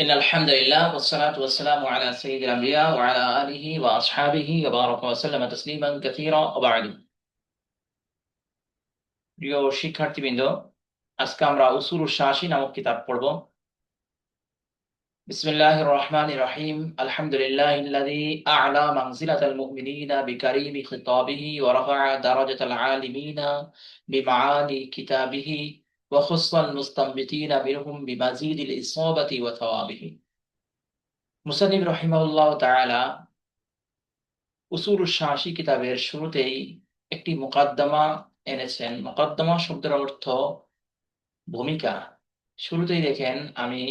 إن الحمد لله والصلاة والسلام على سيد الأنبياء وعلى آله وأصحابه وبارك وسلم تسليما كثيرا وبعد প্রিয় শিক্ষার্থীবৃন্দ আজকে আমরা উসুল শাসি নামক কিতাব পড়ব بسم الله الرحمن الرحيم الحمد لله الذي أعلى منزلة المؤمنين بكريم خطابه ورفع درجة العالمين بمعاني كتابه মুসানিব রহিমাউল্লাহ তালা উসুর কিতাবের শুরুতেই একটি মোকদ্দমা এনেছেন। মোকদ্দমা শব্দের অর্থ ভূমিকা। শুরুতেই দেখেন, আমি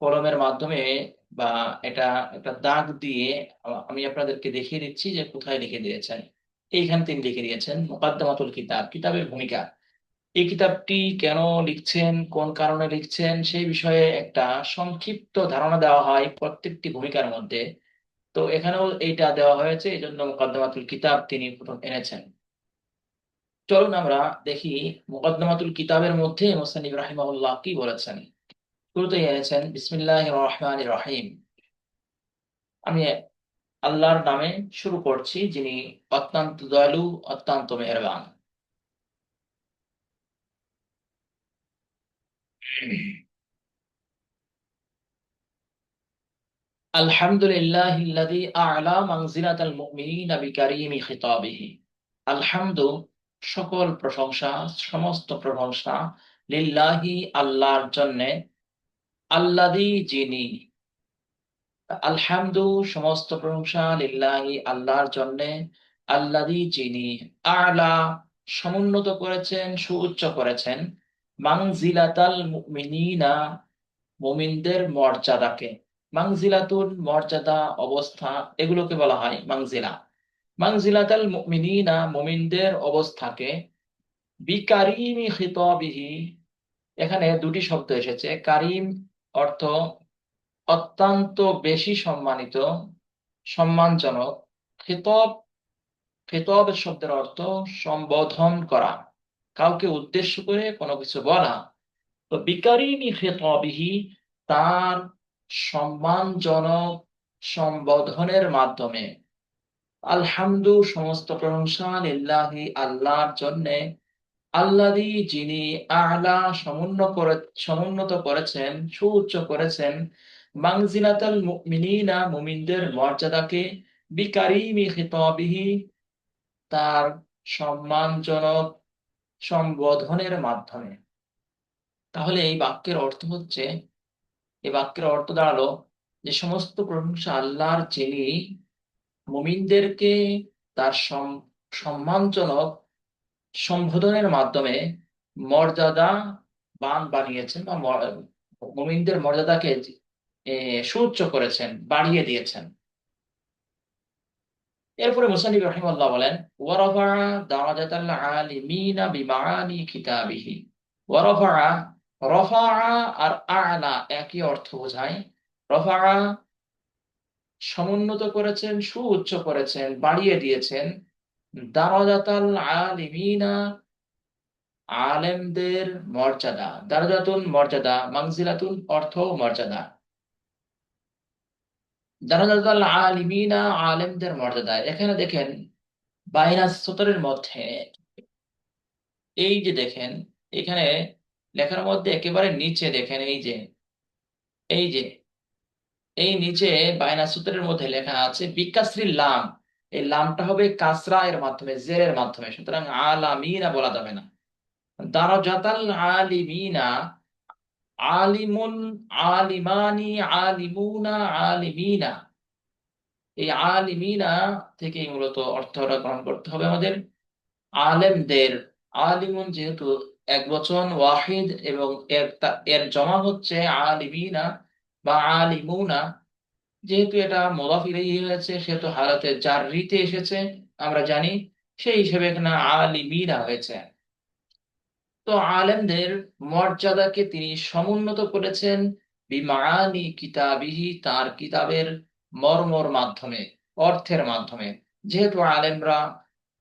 কলমের মাধ্যমে বা এটা একটা দাগ দিয়ে আমি আপনাদেরকে দেখিয়ে দিচ্ছি যে কোথায় লিখে দিয়েছেন। এইখানে তিনি লিখে দিয়েছেন মোকাদ্দমাতুল কিতাব, কিতাবের ভূমিকা। এই কিতাবটি কেন লিখছেন, কোন কারণে লিখছেন, সেই বিষয়ে একটা সংক্ষিপ্ত ধারণা দেওয়া হয় প্রত্যেকটি ভূমিকার মধ্যে। তো এখানেও এইটা দেওয়া হয়েছে এই জন্য মুকদ্দমাতুল কিতাব তিনি প্রথম এনেছেন। চলুন আমরা দেখি মুকদ্দমাতুল কিতাবের মধ্যে মোসানিব রাহিমাহুল্লাহ কি বলেছেন। শুরুতেই এনেছেন বিসমিল্লাহ রহমান রহিম। আমি আল্লাহর নামে শুরু করছি, যিনি অত্যন্ত দয়ালু, অত্যন্ত মেহরবান। আলহামদুলিল্লাহ ইল্লাযী আ'লা খিতাবিহি। আলহামদু, সকল প্রশংসা, সমস্ত প্রশংসা লিল্লাহি আল্লাহর জন্য। আল্লাদি যিনি, আলহামদু, সমস্ত প্রশংসা লিল্লাহি আল্লাহর জন্য। আল্লাদি যিনি আলা সমুন্নত করেছেন, সুউচ্চ করেছেন। মাংজিলাতাল মুমিনিনা মুমিনদের মর্যাদাকে। মাংজিলাতুল মর্যাদা, অবস্থা, এগুলোকে বলা হয় মাংজিলা। মাংজিলাতাল মুমিনিনা মুমিনদের অবস্থাকে বিকারিমি খিতাবিহি, এখানে দুটি শব্দ এসেছে। কারিম অর্থ অত্যন্ত বেশি সম্মানিত, সম্মানজনক। খিতব খিতব শব্দের অর্থ সম্বোধন করা। কাউকে উদ্দেশ্য করে কোনো কিছু বলা। তো বিকারিমি খিতাবিহি তার সম্মানজনক সম্বোধনের মাধ্যমে। আলহামদু, সমস্ত প্রশংসা লিল্লাহি আল্লাহর জন্যে। আল্লাদি যিনি আলা সমুন্ন করে সমুন্নত করেছেন, সুউচ্চ করেছেন, মাংজিলাতাল মুমিনিনা, মুমিনদের মর্যাদাকে বিকারিমি খিতাবিহি তার সম্মানজনক সম্বোধনের মাধ্যমে। তাহলে এই বাক্যের অর্থ হচ্ছে, এই বাক্যের অর্থ দাঁড়াল যে সমস্ত প্রশংসা আল্লাহর যিনি মুমিনদেরকে তার সম্মানজনক সম্বোধনের মাধ্যমে মর্যাদা বান বানিয়েছেন বা মুমিনদের মর্যাদাকে সুউচ্চ করেছেন, বাড়িয়ে দিয়েছেন। এরপরে মুসানিব রহিমাল্লাহ বলেন, ওয়ারফা আলিমিনা বিমানি রফা আর আলা একই অর্থ বোঝায়। রফা সমুন্নত করেছেন, সুউচ্চ করেছেন, বাড়িয়ে দিয়েছেন। দারাজাতাল আলিমিনা আলেমদের মর্যাদা। দারাজাতুন মর্যাদা মাংজিলাতুন অর্থ মর্যাদা। আলিমিনা আলেমদের এখানে দেখেন বাইনা সতরের মধ্যে এই যে দেখেন, এখানে লেখার মধ্যে একেবারে নিচে দেখেন, এই যে এই যে, এই নিচে বায়না সূত্রের মধ্যে লেখা আছে, বিকাশ্রী লাম। এই লামটা হবে কাসরা এর মাধ্যমে জেরের মাধ্যমে। সুতরাং আলামিনা বলা যাবে না। দারাজাতাল আলিমিনা আলিমুন আলিমানি আলিমুনা আলিমিনা। এই আলিমিনা থেকে মূলত অর্থটা গ্রহণ করতে হবে আমাদের। আলেমদের, আলিমুন যেহেতু এক বচন ওয়াহিদ, এবং এর এর জমা হচ্ছে আলিমিনা বা আলিমুনা। যেহেতু এটা মোদাফ হয়েছে, সেহেতু হারাতে যার রিতে এসেছে, আমরা জানি, সেই হিসেবে এখানে আলিমিনা হয়েছে। তো আলেমদের মর্যাদাকে তিনি সমুন্নত করেছেন বিমানি কিতাবিহি, তার কিতাবের মর্মর মাধ্যমে, অর্থের মাধ্যমে। যেহেতু আলেমরা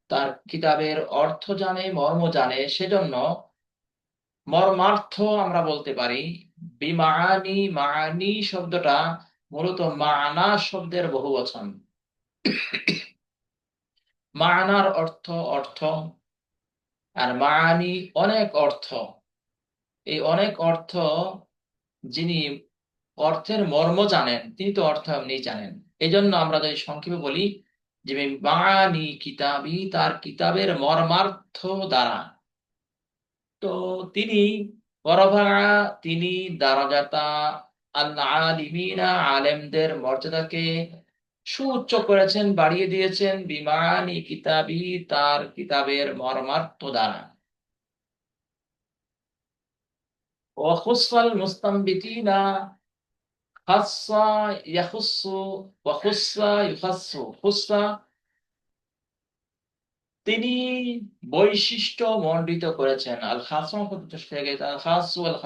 তার কিতাবের অর্থ জানে, মর্ম জানে, সেজন্য মর্মার্থ আমরা বলতে পারি। বিমানি মানি শব্দটা মূলত মানা শব্দের বহু বচন মানার অর্থ অর্থ আর মানি অনেক অর্থ। এই অনেক অর্থ যিনি অর্থের মর্ম জানেন, তিনি তো অর্থ এমনি জানেন। এই জন্য আমরা যদি সংক্ষেপে বলি যে মানি কিতাবি তার কিতাবের মর্মার্থ দ্বারা। তো তিনি তিনি দারাজাতা আল আলিমিনা আলেমদের মর্যাদাকে সুউচ্চ করেছেন, বাড়িয়ে দিয়েছেন, বিমানি কিতাবি তার কিতাবের মর্মার্থ দ্বারা ওয়াখুসাল মুস্তামবিতিনা খাসসা ইয়াখুসসু ওয়াখুসসা ইউখাসসু। খুসসা তিনি বৈশিষ্ট্য মণ্ডিত করেছেন। আল খাসমা থেকে আল খাসু আল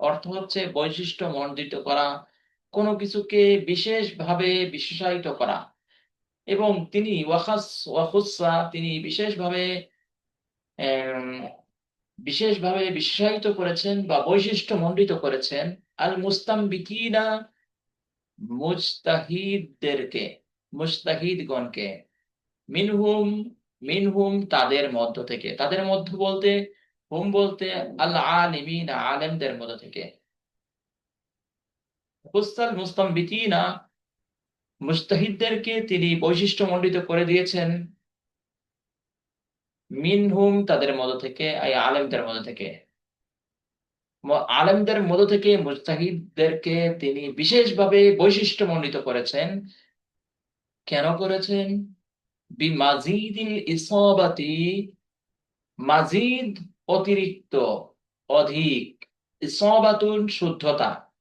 অর্থ হচ্ছে বৈশিষ্ট্য মণ্ডিত করা কোনো কিছুকে বিশেষভাবে বিশেষায়িত করা। এবং তিনি ওয়াখাস ওয়াখুসা তিনি বিশেষভাবে বিশেষভাবে বিশেষায়িত করেছেন বা বৈশিষ্ট্য মণ্ডিত করেছেন আল মুস্তামবিকিনা মুস্তাহিদদেরকে মুস্তাহিদগণকে মিনহুম মিনহুম তাদের মধ্য থেকে। তাদের মধ্য বলতে, হুম বলতে আল আলিমিন আলেমদের মধ্য থেকে। মুস্তাহিদদেরকে তিনি বৈশিষ্ট্য মণ্ডিত করে দিয়েছেন। মিনহুম তাদের মধ্য থেকে, এই আলেমদের মধ্য থেকে। আলেমদের মধ্য থেকে মুস্তাহিদদেরকে তিনি বিশেষভাবে বৈশিষ্ট্য মণ্ডিত করেছেন। কেন করেছেন? বি বিমাজিদিল ইসাবাতি, মাজিদ অতিরিক্ত অধিক, ইসাবাতুন শুদ্ধতা।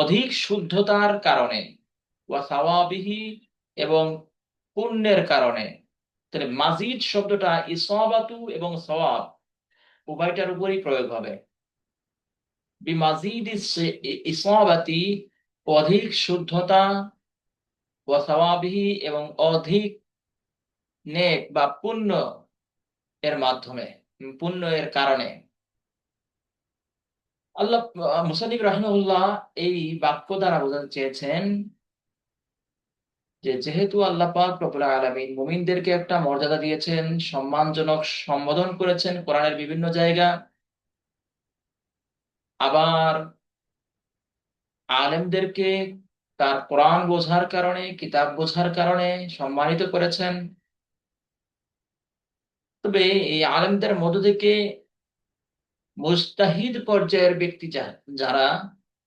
অধিক শুদ্ধতার কারণে ওয়াসাওয়াবিহি এবং পুণ্যের কারণে। তাহলে মাজিদ শব্দটা ইসাবাতু এবং সওয়াব উভয়টার উপরই প্রয়োগ হবে। বিমাজিদ ইসাবাতি অধিক শুদ্ধতা ওয়াসাওয়াবিহি এবং অধিক নেক বা পুণ্য এর মাধ্যমে, পুণ্য এর কারণে। আল্লাহ মুসানিব রাহমুল্লাহ এই বাক্য দ্বারা বোঝাতে চেয়েছেন যে যেহেতু আল্লাহ পাক রব্বুল আলামিন মুমিনদেরকে একটা মর্যাদা দিয়েছেন, সম্মানজনক সম্বোধন করেছেন কোরআনের বিভিন্ন জায়গা, আবার আলেমদেরকে তার কোরআন বোঝার কারণে, কিতাব বোঝার কারণে সম্মানিত করেছেন। তবে এই আলেমদের মধ্য থেকে মুস্তাহিদ পর্যায়ের ব্যক্তি যারা,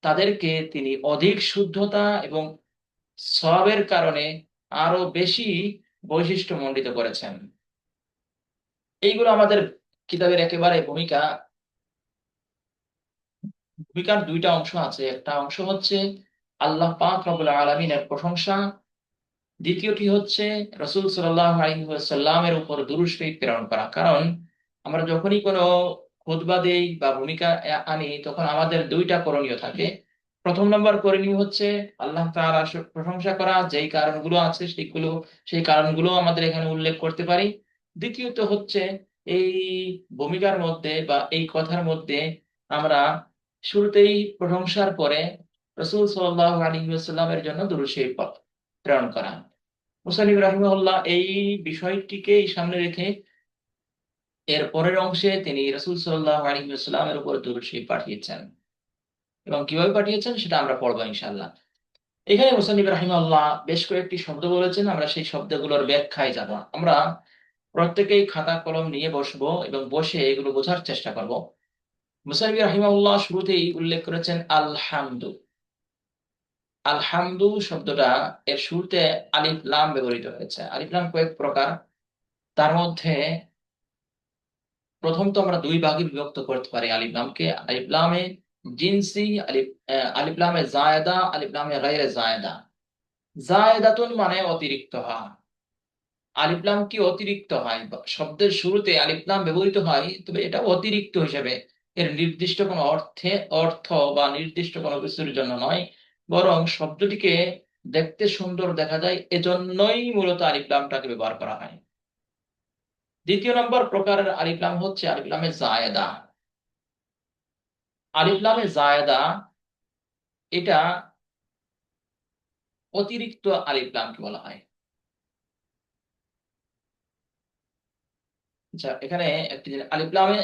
তাদেরকে তিনি অধিক শুদ্ধতা এবং সবের কারণে আরও বেশি বৈশিষ্ট্য মণ্ডিত করেছেন। এইগুলো আমাদের কিতাবের একেবারে ভূমিকা। ভূমিকার দুইটা অংশ আছে। একটা অংশ হচ্ছে আল্লাহ পাক রবুল আলমিনের প্রশংসা। দ্বিতীয়টি হচ্ছে রসুল সাল্লামের উপর দুরুশরীফ প্রেরণ করা। কারণ আমরা যখনই কোনো খুদবা দেই বা ভূমিকা আনি, তখন আমাদের দুইটা করণীয় থাকে। প্রথম নম্বর করণীয় হচ্ছে আল্লাহ তাআলা প্রশংসা করা, যেই কারণগুলো আছে সেগুলো, সেই কারণগুলো আমাদের এখানে উল্লেখ করতে পারি। দ্বিতীয়ত হচ্ছে এই ভূমিকার মধ্যে বা এই কথার মধ্যে আমরা শুরুতেই প্রশংসার পরে রসুল সাল্লাহ আলী সাল্লামের জন্য দুরুশরীফ প্রেরণ করা। মুসানিব রাহিমুল্লাহ এই বিষয়টিকে সামনে রেখে এর পরের অংশে তিনি রসুল সাল্লাহ আলিমের উপর দুরুশরীফ পাঠিয়েছেন। এবং কীভাবে পাঠিয়েছেন সেটা আমরা পড়ব ইনশাল্লাহ এখানে মুসানিব রাহিমাল্লাহ বেশ কয়েকটি শব্দ বলেছেন, আমরা সেই শব্দগুলোর ব্যাখ্যায় যাব। আমরা প্রত্যেকেই খাতা কলম নিয়ে বসবো এবং বসে এগুলো বোঝার চেষ্টা করব। মুসানিব রাহিমাল্লাহ শুরুতেই উল্লেখ করেছেন, আলহামদু। আলহামদু শব্দটা এর শুরুতে আলিফ লাম ব্যবহৃত হয়েছে। আলিফ লাম কয়েক প্রকার। তার মধ্যে প্রথম তো আমরা দুই ভাগে বিভক্ত করতে পারি, আলিফ লামকে আলিফ লামে জিনসি, আলিফ আলিফ লামে জায়দা, আলিফ লামে গায়রে জায়দা। জায়দাতুন মানে অতিরিক্ত হওয়া আলিফ লাম কি অতিরিক্ত হয়? শব্দের শুরুতে আলিফ লাম ব্যবহৃত হয়, তবে এটা অতিরিক্ত হিসেবে। এর নির্দিষ্ট কোনো অর্থে, অর্থ বা নির্দিষ্ট কোনো কিছুর জন্য নয়, বরং শব্দটিকে দেখতে সুন্দর দেখা যায়, এজন্যই মূলত আলিফলামটাকে ব্যবহার করা হয়। দ্বিতীয় নম্বর প্রকারের আলিফলাম হচ্ছে আলিফলামে জায়দা। আলিফ লামে জায়দা, এটা অতিরিক্ত আলিফ লামকে বলা হয়। আচ্ছা এখানে একটি জিনিস, আলিফ লামে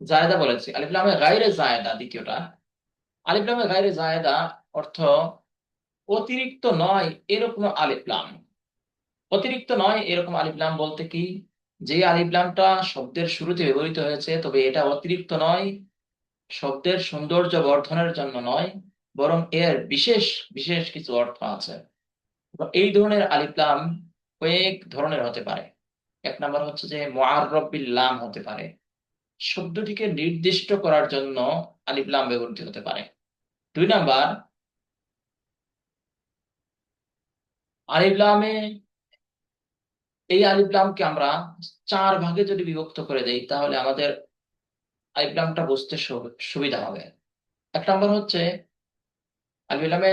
জায়দা বলেছি। আলিফ লামে গায়রে জায়দা দ্বিতীয়টা। আলিফ লামে গায়রে জায়দা অর্থ অতিরিক্ত নয়, এরকম আলিফ লাম। অতিরিক্ত নয়, এরকম আলিফ লাম বলতে কি? যে আলিফ লামটা শব্দের শুরুতে ব্যবহৃত হয়েছে, তবে এটা অতিরিক্ত নয়, শব্দের সৌন্দর্য বর্ধনের জন্য নয়, বরং এর বিশেষ বিশেষ কিছু অর্থ আছে। এই ধরনের আলিফ লাম কয়েক ধরনের হতে পারে। এক নাম্বার হচ্ছে যে মুআররবিল লাম হতে পারে। শব্দটিকে নির্দিষ্ট করার জন্য আলিফ লাম ব্যবহৃত হতে পারে। দুই নাম্বার, আলিফ লামে এই আলিফ লামকে আমরা চার ভাগে যদি বিভক্ত করে দেই তাহলে আমাদের আলিফ লামটা বুঝতে সুবিধা হবে। এক নম্বর হচ্ছে আলিফ লামে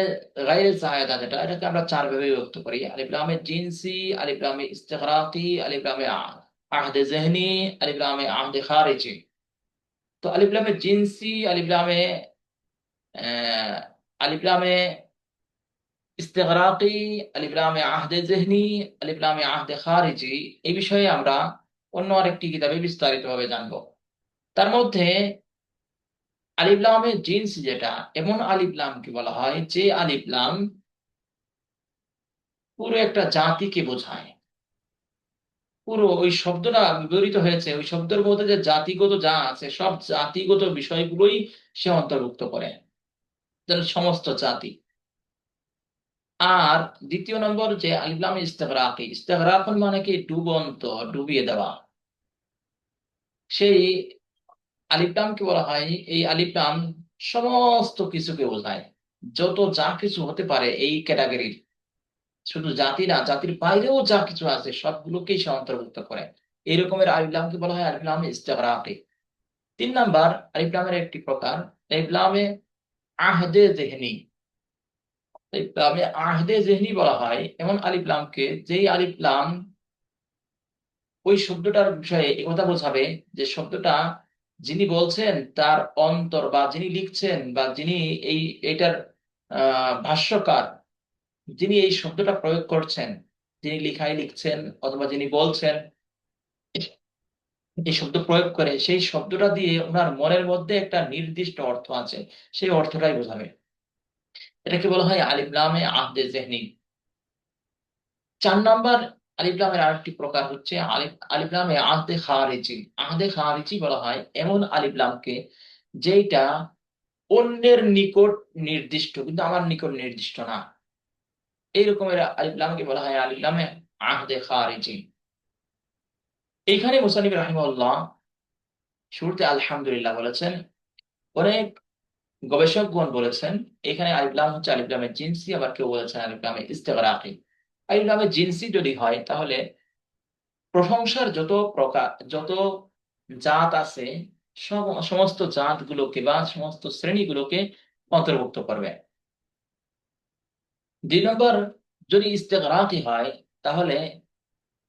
গাইরে যেটা এটাকে আমরা চার ভাবে বিভক্ত করি। আলিফ লামে জিনসি আলিফ লামে ইস্তেগরাকি আলিফ লামে আ- আহদে জেহনি আলিফ লামে আহদে খারিজি। তো আলিফ লামে জিনসি আলিফ লামে আহ, আলিফ লামে ইস্তেগরাকি আলিফলামে আহদে জেহনি আলিফলামে আহদে খারিজি এই বিষয়ে আমরা অন্য আরেকটি কিতাবে বিস্তারিতভাবে জানব। তার মধ্যে আলিফ লামের জিন্স যেটা, এমন আলিফ লামকে বলা হয় যে আলিফ লাম পুরো একটা জাতিকে বোঝায়। পুরো ওই শব্দটা বিবরিত হয়েছে, ওই শব্দের মধ্যে যে জাতিগত যা আছে, সব জাতিগত বিষয়গুলোই সে অন্তর্ভুক্ত করে। সমস্ত জাতি। আর দ্বিতীয় নম্বর যে আলিফ লাম ইস্তেগরাকি ইস্তেগরাকুন মানে কি? ডুবন্ত, ডুবিয়ে দেওয়া। সেই আলিফ লামকে বলা হয়, এই আলিফ লাম সমস্ত কিছুকে বোঝায়। যত যা কিছু হতে পারে এই ক্যাটাগরির, শুধু জাতি না, জাতির বাইরেও যা কিছু আছে সবগুলোকেই সে অন্তর্ভুক্ত করে। এই রকমের আলিফ লামকে বলা হয় আলিফ লাম ইস্তেগরাকি। তিন নাম্বার, আলিফ লামের একটি প্রকার, আলিফ লামে আহদে জেহনি আহদে জেহনি বলা হয়, এমন আলিফ লামকে, যেই আলিফ ওই শব্দটার বিষয়ে একথা বোঝাবে যে শব্দটা যিনি বলছেন তার অন্তর বা যিনি লিখছেন বা যিনি এই, এটার ভাষ্যকার, যিনি এই শব্দটা প্রয়োগ করছেন, যিনি লিখাই লিখছেন অথবা যিনি বলছেন, এই শব্দ প্রয়োগ করে, সেই শব্দটা দিয়ে ওনার মনের মধ্যে একটা নির্দিষ্ট অর্থ আছে, সেই অর্থটাই বোঝাবে। এটাকে বলা হয় আলিফ লামে আহদে জেহনি। চার নাম্বার আলিফ লামের আরেকটি প্রকার হচ্ছে আলিফ আলিফ লামে আহদে খারিজি। আহদে খারিজি বলা হয় এমন আলিফ লামকে যেটা অন্যের নিকট নির্দিষ্ট, কিন্তু আমার নিকট নির্দিষ্ট না। এই রকমের আলিফ লামকে বলা হয় আলিফ লামে আহদে খারিজি। এইখানে মুসানিব রাহিমাহুল্লাহ শুরুতে আলহামদুলিল্লাহ বলেছেন, অনেক গবেষকগণ বলেছেন, এখানে আলিফ লাম হচ্ছে আলিফ লামের জিনসি, আবার কেউ বলেছেন আলিফ লামের ইস্তেগরাকি। আলিফ লামের জিনসি যদি হয়, তাহলে প্রশংসার যত প্রকার, যত জাত আছে সমস্ত জাতগুলোকে বা সমস্ত শ্রেণীগুলোকে অন্তর্ভুক্ত করবে। দুই নম্বর, যদি ইস্তেগরাকি হয়, তাহলে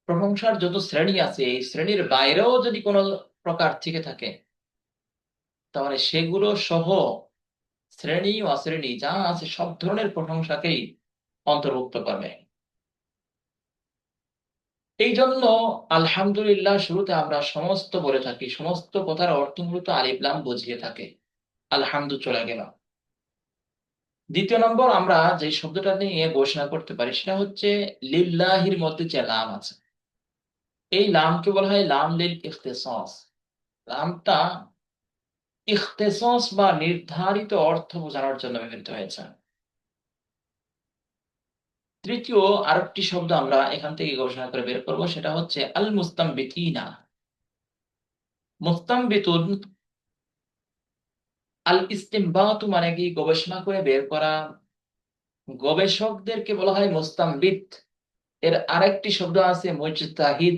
প্রশংসার যত শ্রেণি আছে, এই শ্রেণির বাইরেও যদি কোনো প্রকার থেকে থাকে, তাহলে সেগুলো সহ শ্রেণি অশ্রেণী যা আছে সব ধরনের প্রশংসাকেই অন্তর্ভুক্ত করবে। এই জন্য আলহামদুলিল্লাহ শুরুতে আমরা সমস্ত বলে থাকি, সমস্ত কথার অর্থ মূলত আলিফ লাম বুঝিয়ে থাকে। আলহামদু চলে গেল দ্বিতীয় নম্বর আমরা যে শব্দটা নিয়ে ঘোষণা করতে পারি সেটা হচ্ছে লিল্লাহির মধ্যে যে লাম আছে। এই লামকে বলা হয় লাম লিল ইখতিসাস। লামটা ইখতিসাস বা নির্ধারিত অর্থ বোঝানোর জন্য ব্যবহৃত হয়েছে। তৃতীয় আরেকটি শব্দ আমরা এখান থেকে ঘোষণা করে বের করব, সেটা হচ্ছে আল মুস্তামবিতিনা মুস্তামবিতুন আল ইস্তিমবাতু মানে কি? গবেষণা করে বের করা। গবেষকদেরকে বলা হয় মুস্তামবিত। এর আরেকটি শব্দ আছে মুজতাহিদ।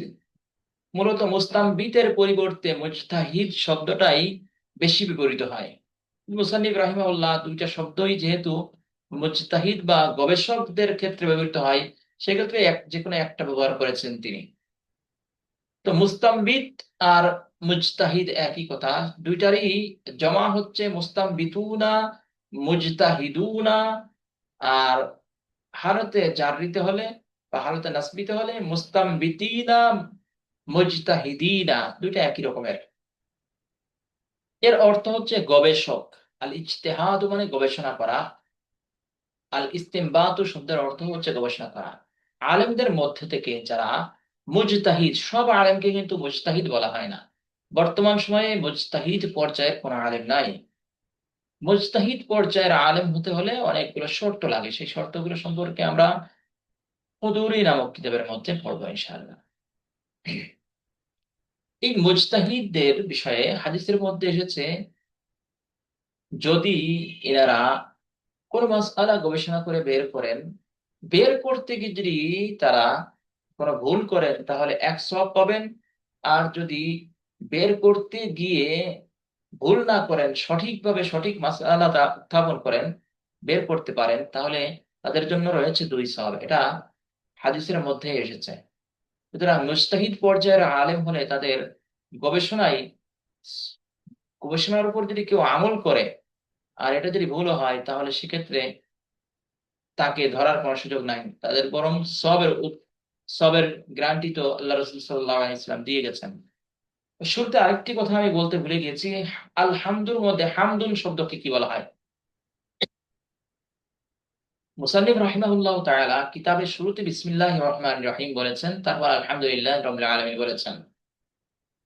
মূলত মুস্তামবিতের পরিবর্তে মুজতাহিদ শব্দটাই বেশি ব্যবহৃত হয়। মুসান্নিফ রাহিমাহুল্লাহ দুইটা শব্দই যেহেতু মুজতাহিদ বা গবেষকদের ক্ষেত্রে ব্যবহৃত হয়, সেক্ষেত্রে যে কোনো একটা ব্যবহার করেছেন তিনি। তো মুস্তামবিত আর মুজতাহিদ একই কথা। দুইটারই জমা হচ্ছে মুস্তামবিতুনা, মুজতাহিদুনা। আর হারতে জারিতে হলে বা হারতে নাসবিতে হলে মুস্তামবিতিনা, মুজতাহিদিনা, দুইটা একই রকমের। এর অর্থ হচ্ছে গবেষক। আল ইজতেহাদ মানে গবেষণা করা। আল ইস্তেমবাত শব্দের অর্থ হচ্ছে গবেষণা করা। আলেমদের মধ্যে থেকে যারা মুজতাহিদ, সব আলেমকে কিন্তু মুজতাহিদ বলা হয় না। বর্তমান সময়ে মুজতাহিদ পর্যায়ের কোন আলেম নাই। মুজতাহিদ পর্যায়ের আলেম হতে হলে অনেকগুলো শর্ত লাগে। সেই শর্তগুলো সম্পর্কে আমরা হুদুরি নামক কিতাবের মধ্যে পড়ব ইনশাআল্লাহ। এই মুজতাহিদদের বিষয়ে হাদিসের মধ্যে এসেছে, যদি এনারা কোন মাসআলা গবেষণা করে বের করেন, বের করতে গিয়ে যদি তারা কোনো ভুল করেন, তাহলে এক সব পাবেন। আর যদি বের করতে গিয়ে ভুল না করেন, সঠিকভাবে সঠিক মাসআলা উত্থাপন করেন, বের করতে পারেন, তাহলে তাদের জন্য রয়েছে দুই সব এটা হাদিসের মধ্যে এসেছে। সুতরাং মুস্তাহিদ পর্যায়ের আলেম হলে তাদের গবেষণায় গবেষণার উপর যদি কেউ আমল করে, আর এটা যদি ভুল হয়, তাহলে সেক্ষেত্রে তাকে ধরার কোনো সুযোগ নাই। তাদের বরং সবের সবের গ্রান্টি তো আল্লাহ রসুল সাল্লাহ ইসলাম দিয়ে গেছেন। শুরুতে আরেকটি কথা আমি বলতে ভুলে গেছি আলহামদুর মধ্যে হামদুন শব্দকে কি বলা হয়? মুসান্নিফ রাহিমাহুল্লাহ তাআলা কিতাবের শুরুতে বিসমিল্লাহ রহমান রহিম বলেছেন, তারপর আলহামদুলিল্লাহ রবিল আলমী বলেছেন।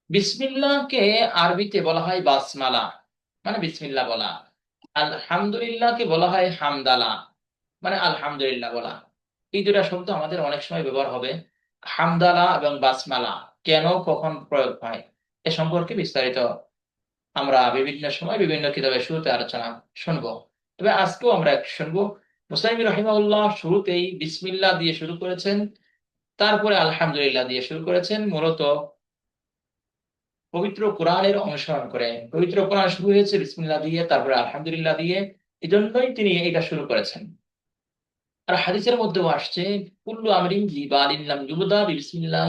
বিসমিল্লাহকে আরবিতে বলা হয় বাসমালা মানে বিসমিল্লাহ বলা। আলহামদুলিল্লাহকে বলা হয় হামদালা মানে আলহামদুলিল্লাহ বলা। এই দুটা শব্দ আমাদের অনেক সময় ব্যবহার হবে, হামদালা এবং বাসমালা। কেন, কখন প্রয়োগ হয়, এ সম্পর্কে বিস্তারিত আমরা বিভিন্ন সময় বিভিন্ন কিতাবের শুরুতে আলোচনা শুনব। তবে আজকেও আমরা শুনব মুসাইম রহিমাউল্লাহ শুরুতেই বিসমিল্লা দিয়ে শুরু করেছেন, তারপরে আলহামদুলিল্লাহ দিয়ে শুরু করেছেন, মূলত পবিত্র কোরআনের অনুসরণ করে। পবিত্র কোরআন শুরু হয়েছে বিসমিল্লা দিয়ে, তারপরে আলহামদুলিল্লাহ দিয়ে এই জন্যই তিনি এটা শুরু করেছেন। আর হাদিসের মধ্যেও আসছে, কুল্লু আমরিন জিবালিল্লাম যুবদা বিসমিল্লাহ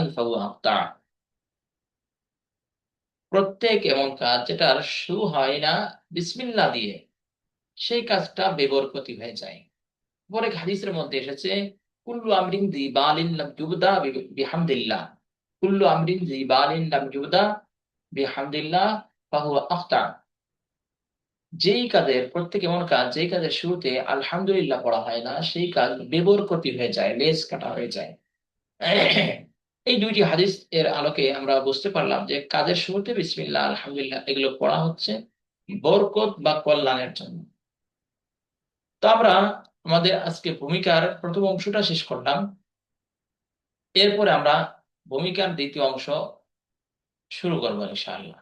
প্রত্যেক এমন কাজ যেটার শুরু হয় না বিসমিল্লা দিয়ে, সেই কাজটা বেবরকতি হয়ে যায়। পরে হাদিসের মধ্যে এসেছে, কুল্লু আমরিন জিবালিল্লাম যুবদা বিহামদিল্লাহ। কুল্লু আমরিন জিবালিল্লাম যুবদা বিহামদিল্লাহ, ফাহুয়া আখতা। যেই কাজের, প্রত্যেক এমন কাজ, যেই কাজের শুরুতে আলহামদুলিল্লাহ পড়া হয় না, সেই কাজ বেবরকতি হয়ে যায়, লেজ কাটা হয়ে যায়। এই দুইটি হাদিস এর আলোকে আমরা বুঝতে পারলাম যে কাজের শুরুতে বিসমিল্লাহ, আলহামদুলিল্লাহ এগুলো পড়া হচ্ছে বরকত বা কল্যাণের জন্য। তো আমরা আমাদের আজকে ভূমিকার প্রথম অংশটা শেষ করলাম। এরপরে আমরা ভূমিকার দ্বিতীয় অংশ শুরু করব ইনশাআল্লাহ।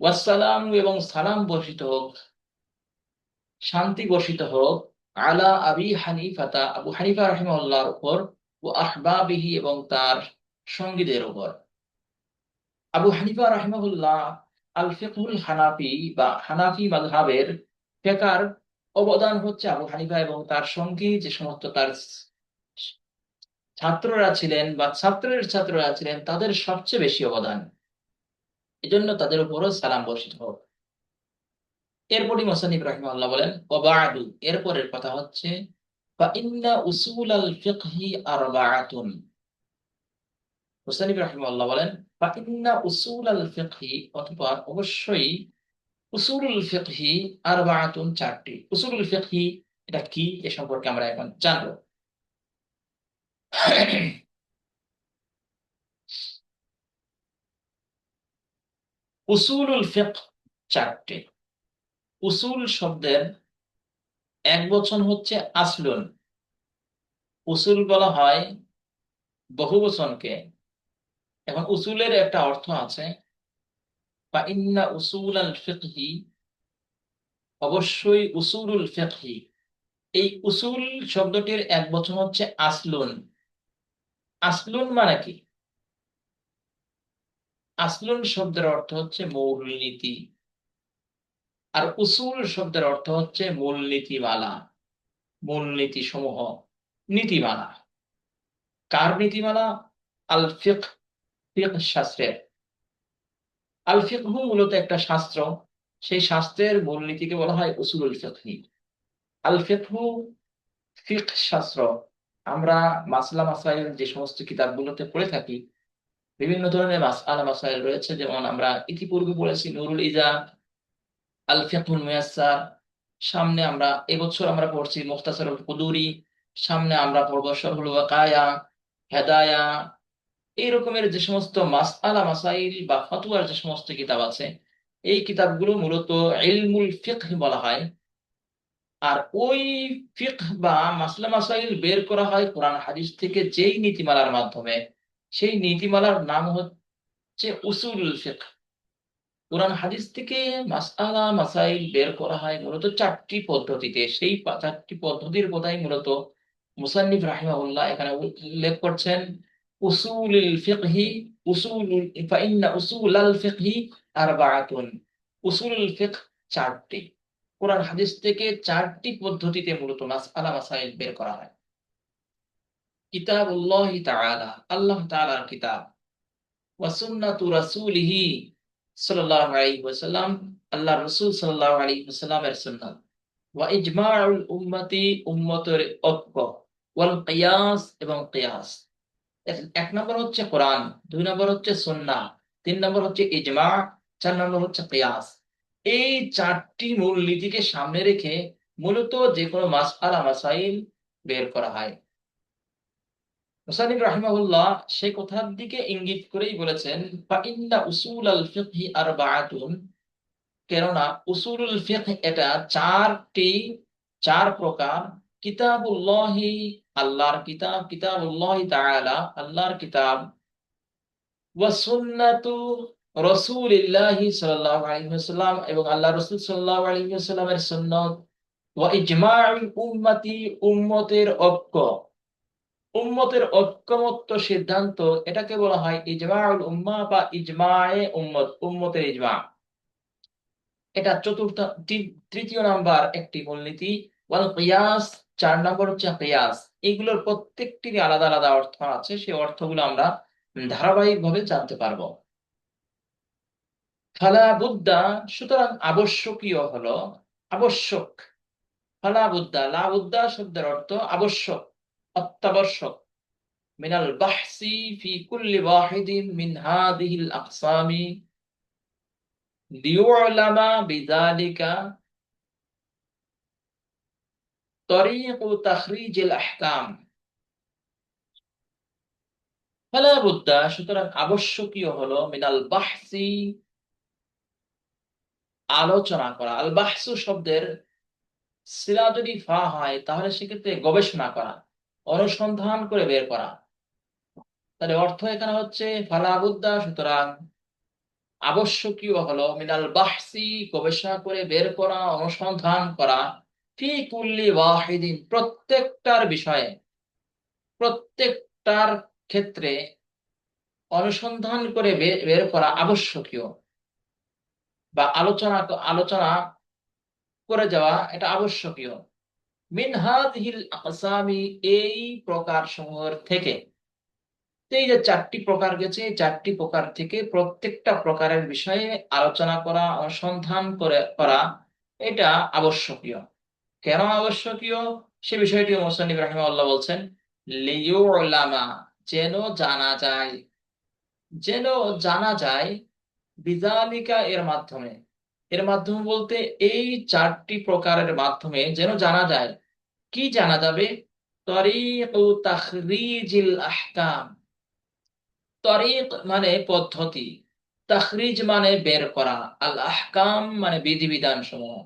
ওয়াসসালাম এবং সালাম বর্ষিত হোক, শান্তি বর্ষিত হোক, আলা আবি হানিফাতা, আবু হানিফা রহিমাল্লাহর উপর ও আহবাবিহি এবং তার সঙ্গীদের উপর। আবু হানিফা রহিমাহুল্লাহ আল ফিকুল হানাফি বা হানাফি মাযহাবের ফেকার অবদান হচ্ছে আবু হানিফা এবং তার সঙ্গী যে সমস্ত তার ছাত্ররা ছিলেন বা ছাত্রের ছাত্ররা ছিলেন, তাদের সবচেয়ে বেশি অবদান। এজন্য তাদের উপরও সালাম বর্ষিত হোক এরপরই মোসানিব রাহিমাল্লাহ বলেন ওবাদু এরপরের কথা হচ্ছে ফাইন্না উসুল আল ফিকহি আরবাআতুন মুসানিব রাহিমাল্লাহ বলেন ফাইন্না উসুল আল ফিকহি অথবা অবশ্যই উসুলুল ফিকহি আরবাআতুন চারটি। উসুলুল ফিকহি, এটা কি এ সম্পর্কে আমরা এখন জানব। উসুলুল ফিক চারটে। উসুল শব্দের এক বচন হচ্ছে আসলুন। উসুল বলা হয় বহু বচনকে। এখন উসুলের একটা অর্থ আছে বা ইন্না উসুল আল ফিকহি অবশ্যই উসুলুল ফিকহি। এই উসুল শব্দটির এক বচন হচ্ছে আসলুন। আসলুন মানে কি? আসলুন শব্দের অর্থ হচ্ছে মূলনীতি। আর উসুল শব্দের অর্থ হচ্ছে মূলনীতিমালা মূলনীতি সমূহ নীতিমালা। কার নীতিমালা? আল ফিক শাস্ত্রের। আল ফিকহু মূলত একটা শাস্ত্র। সেই শাস্ত্রের মূলনীতিকে বলা হয় উসুলুল ফিকহি আল ফিকহু ফিক শাস্ত্র। আমরা মাসলা মাসাইল যে সমস্ত কিতাবগুলোতে পড়ে থাকি বিভিন্ন ধরনের মাসআলা মাসাইল রয়েছে, যেমন আমরা ইতিপূর্বে পড়েছি নুরুল ইজা আল ফিকহুল মুয়াসসার, সামনে আমরা এবছর আমরা পড়ছি মুখতাসারুল কুদুরি, সামনে আমরা পড়ব শরহুল ওয়াকায়া, হেদায়া এই রকমের যে সমস্ত মাসআলা মাসাইল বা ফতোয়ার যে সমস্ত কিতাব আছে, এই কিতাবগুলো মূলত ইলমুল ফিকহ বলা হয়। আর ওই ফিকহ বা মাসলা মাসাইল বের করা হয় কোরআন হাদিস থেকে যেই নীতিমালার মাধ্যমে। সেই নীতিমালার নাম হচ্ছে উসুল ফিকহ কোরআন হাদিস থেকে মাসআলা, মাসাইল বের করা হয় মূলত চারটি পদ্ধতিতে। সেই চারটি পদ্ধতির কথাই মূলত মুসান্নিফ রাহিমাহুল্লাহ এখানে উল্লেখ করছেন, উসুলুল ফিকহি, উসুলুল ফাইন্না উসুলাল ফিকহি আরবাআতুন। উসুলুল ফিকহ চারটি। কোরআন হাদিস থেকে চারটি পদ্ধতিতে মূলত মাসআলা, মাসাইল বের করা হয়। কিতাবুল্লাহ আল্লাহ কিতাব। ওয়া সুন্নাতু রাসূলিহি আল্লাহ সুন্নাত। ওয়া ইজমাউল উম্মতি, উম্মতের ঐক্য, ওয়াল কিয়াস এবং কিয়াস। এক- নম্বর হচ্ছে কোরআন, দুই নম্বর হচ্ছে সুন্নাহ, তিন নম্বর হচ্ছে ইজমা, চার নম্বর হচ্ছে কিয়াস। এই চারটি মূল নীতিকে সামনে রেখে মূলত যে কোনো মাসআলা, মাসাইল বের করা হয়। মুসানিফ রাহিমাহুল্লাহ সেই কথার দিকে ইঙ্গিত করেই বলেছেন উসুল আল ফিকহি আরবাআতুন কেননা উসুলুল ফিকহ এটা চারটি, চার প্রকার। কিতাবুল্লাহি, আল্লাহর কিতাব, কিতাবুল্লাহি তাআলা, আল্লাহর কিতাব। ওয়া সুন্নাতু রাসূলিল্লাহি সাল্লাল্লাহু আলাইহি ওয়াসাল্লাম এবং আল্লাহ রাসূল সাল্লাল্লাহু আলাইহি ওয়াসাল্লামের সুন্নাত। ওয়া ইজমাউল উম্মতি, উম্মতের ঐক্য। উম্মতের ঐক্যমত্য সিদ্ধান্ত, এটাকে বলা হয় ইজমাউল উম্মাহ বা ইজমায়ে উম্মত, উম্মতের ইজমা। এটা চতুর্থ তৃতীয় নাম্বার একটি মূলনীতি। ওয়াল কিয়াস, চার নম্বর হচ্ছে কিয়াস। এগুলোর প্রত্যেকটিরই আলাদা আলাদা অর্থ আছে সেই অর্থগুলো আমরা ধারাবাহিকভাবে জানতে পারব। ফালা বুদ্দা, সুতরাং আবশ্যকীয় হলো, আবশ্যক। ফালা বুদ্দা, লা বুদ্দা শব্দের অর্থ আবশ্যক। অত্যাবশ্যক। মিনাল বাহসি ফি কুল্লি ওয়াহিদিন মিন হাদিহিল আকসামি। লিউলামা বিযালিকা তরিকু তাখরিজিল আহকাম। ফালা বুদ্দা, সুতরাং আবশ্যকীয় হলো মিনাল বাহসি আলোচনা করা। আল বাহসু শব্দের যদি ফা হয়, তাহলে সেক্ষেত্রে গবেষণা করা। অনুসন্ধান করে বের করা। তাহলে অর্থ এখানে হচ্ছে, ফালা বুদ্দা, সুতরাং আবশ্যকীয় হলো মিনাল বাহসি, গবেষণা করে বের করা, অনুসন্ধান করা। ফি কুল্লি ওয়াহিদিন, প্রত্যেকটার বিষয়ে, প্রত্যেকটার ক্ষেত্রে অনুসন্ধান করে বের করা আবশ্যকীয়। বা আলোচনা আলোচনা করে যাওয়া, এটা আবশ্যকীয়। মিন হাযিহিল আকসামি, এই প্রকার সমূহের থেকে এই যে চারটি প্রকার গেছে চারটি প্রকার থেকে প্রত্যেকটা প্রকারের বিষয়ে আলোচনা করা, অনুসন্ধান করে করা, এটা আবশ্যকীয়। কেন আবশ্যকীয়? সে বিষয়টি মোসান্নিব রাহিমাহুল্লাহ বলছেন, লিয়ুলামা, যেন জানা যায়। যেন জানা যায়, বিজালিকা এর মাধ্যমে। এর মাধ্যমে বলতে এই চারটি প্রকারের মাধ্যমে যেন জানা যায় কি জানা যাবে? তরিকু তাখরিজিল আহকাম। তরিক মানে পদ্ধতি। তাখরিজ মানে বের করা। আল আহকাম মানে বিধিবিধান সমূহ।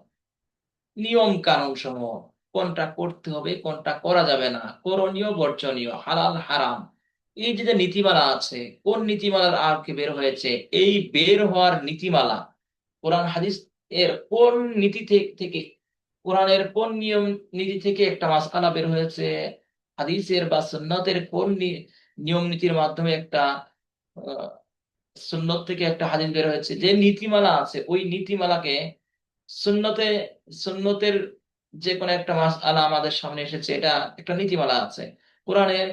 নিয়ম কানুন সমূহ। কোনটা করতে হবে, কোনটা করা যাবে না। করণীয়, বর্জনীয়। হালাল, হারাম। এই যে নীতিমালা আছে, কোন নীতিমালার আলোকে বের হয়েছে, এই বের হওয়ার নীতিমালা, কোরআন হাদিস এর কোন নীতি থেকে কোরআনের কোন নিয়ম নীতি থেকে একটা মাসআলা বের হয়েছে? হাদিসের বা সুন্নতের কোন নিয়ম নীতির মাধ্যমে একটা সুন্নত থেকে একটা হাদিস বের হয়েছে? যে নীতিমালা আছে, ওই নীতিমালাকে সুন্নতে, সুন্নতের যে কোনো একটা মাস আলা আমাদের সামনে এসেছে, এটা একটা নীতিমালা আছে। কোরআনের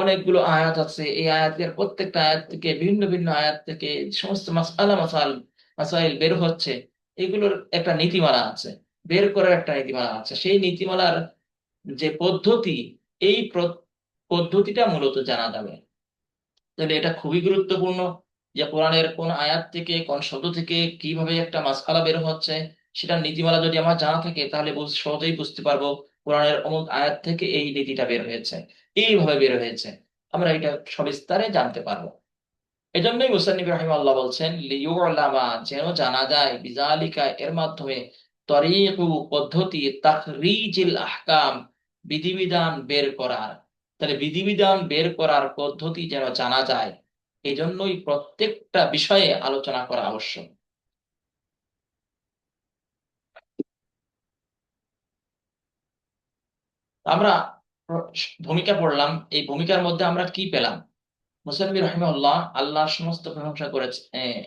অনেকগুলো আয়াত আছে, এই আয়াতের প্রত্যেকটা আয়াত থেকে, ভিন্ন ভিন্ন আয়াত থেকে সমস্ত মাসআলা মাসাল মাসাইল বের হচ্ছে, এগুলোর একটা নীতিমালা আছে। বের করার একটা নীতিমালা আছে। সেই নীতিমালার যে পদ্ধতি, এই পদ্ধতিটা মূলত জানা যাবে। তাহলে এটা খুবই গুরুত্বপূর্ণ যে কোরআনের কোন আয়াত থেকে, কোন শব্দ থেকে কীভাবে একটা মাসআলা বের হচ্ছে, সেটার নীতিমালা যদি আমার জানা থাকে, তাহলে সহজেই বুঝতে পারব কোরআনের অমুক আয়াত থেকে এই নীতিটা বের হয়েছে, এইভাবে বের হয়েছে। আমরা এটা সবিস্তারে জানতে পারব। এজন্যই মুসান্নিফ আল্লাহ বলছেন লিয়ুলামা যেন জানা যায়, বিজালিকা এর মাধ্যমে তরিকু পদ্ধতি তাখরিজিল আহকাম, বিধিবিধান বের করার। তাহলে বিধিবিধান বের করার পদ্ধতি যেন জানা যায় এই জন্যই প্রত্যেকটা বিষয়ে আলোচনা করা আবশ্যক। আমরা ভূমিকা পড়লাম, এই ভূমিকার মধ্যে আমরা কি পেলাম? মুসানবী রহিমাল্লাহ আল্লাহর সমস্ত প্রশংসা করেছেন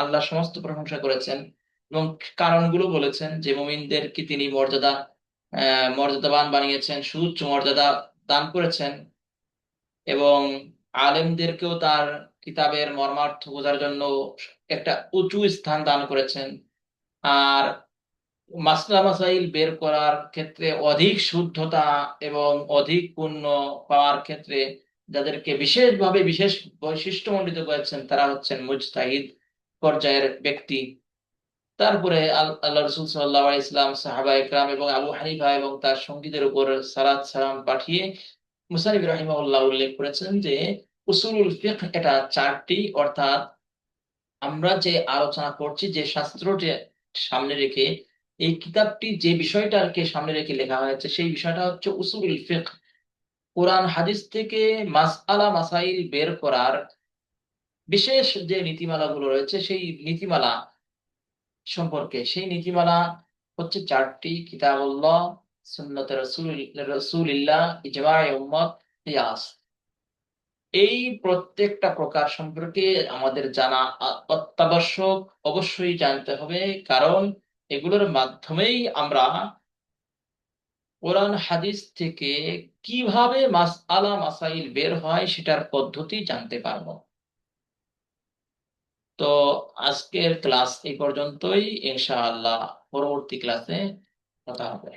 আল্লাহর সমস্ত প্রশংসা করেছেন। এবং কারণগুলো বলেছেন যে মুমিনদেরকে তিনি মর্যাদা মর্যাদাবান বানিয়েছেন, সুউচ্চ মর্যাদা দান করেছেন এবং আলেমদেরকেও তার কিতাবের মর্মার্থ বোঝার জন্য একটা উঁচু স্থান দান করেছেন। আর মাসলা মাসাইল বের করার ক্ষেত্রে অধিক শুদ্ধতা এবং অধিক পুণ্য পাওয়ার ক্ষেত্রে যাদেরকে বিশেষভাবে বিশেষ বৈশিষ্ট্য মণ্ডিত করেছেন তারা হচ্ছেন মুজতাহিদ পর্যায়ের ব্যক্তি। তারপরে আল্লাহ রসুল সাল্লাহ ইসলাম সাহাবা ইকরাম এবং আবু হানিফা এবং তার সঙ্গীদের উপর সালাত, সালাম পাঠিয়ে মুসানিব রাহিমাহুল্লাহ উল্লেখ করেছেন যে উসুলুল ফিকহ এটা চারটি, অর্থাৎ আমরা যে আলোচনা করছি, যে শাস্ত্রটি সামনে রেখে, এই কিতাবটি যে বিষয়টাকে সামনে রেখে লেখা হয়েছে, সেই বিষয়টা হচ্ছে উসুলুল ফিকহ। কোরআন, হাদিস থেকে মাসআলা, মাসাইল বের করার বিশেষ যে নীতিমালাগুলো রয়েছে, সেই নীতিমালা সম্পর্কে। সেই নীতিমালা হচ্ছে চারটি। কিতাবুল্লাহ, সুন্নত রসুল, রসুলিল্লাহ ইজমা'i উম্মত, কিয়াস। এই প্রত্যেকটা প্রকার সম্পর্কে আমাদের জানা অত্যাবশ্যক অবশ্যই জানতে হবে, কারণ এগুলোর মাধ্যমেই আমরা কোরআন, হাদিস থেকে কীভাবে মাসআলা, মাসাইল বের হয় সেটার পদ্ধতি জানতে পারব। তো আজকের ক্লাস এই পর্যন্তই। ইনশাআল্লাহ পরবর্তী ক্লাসে কথা হবে।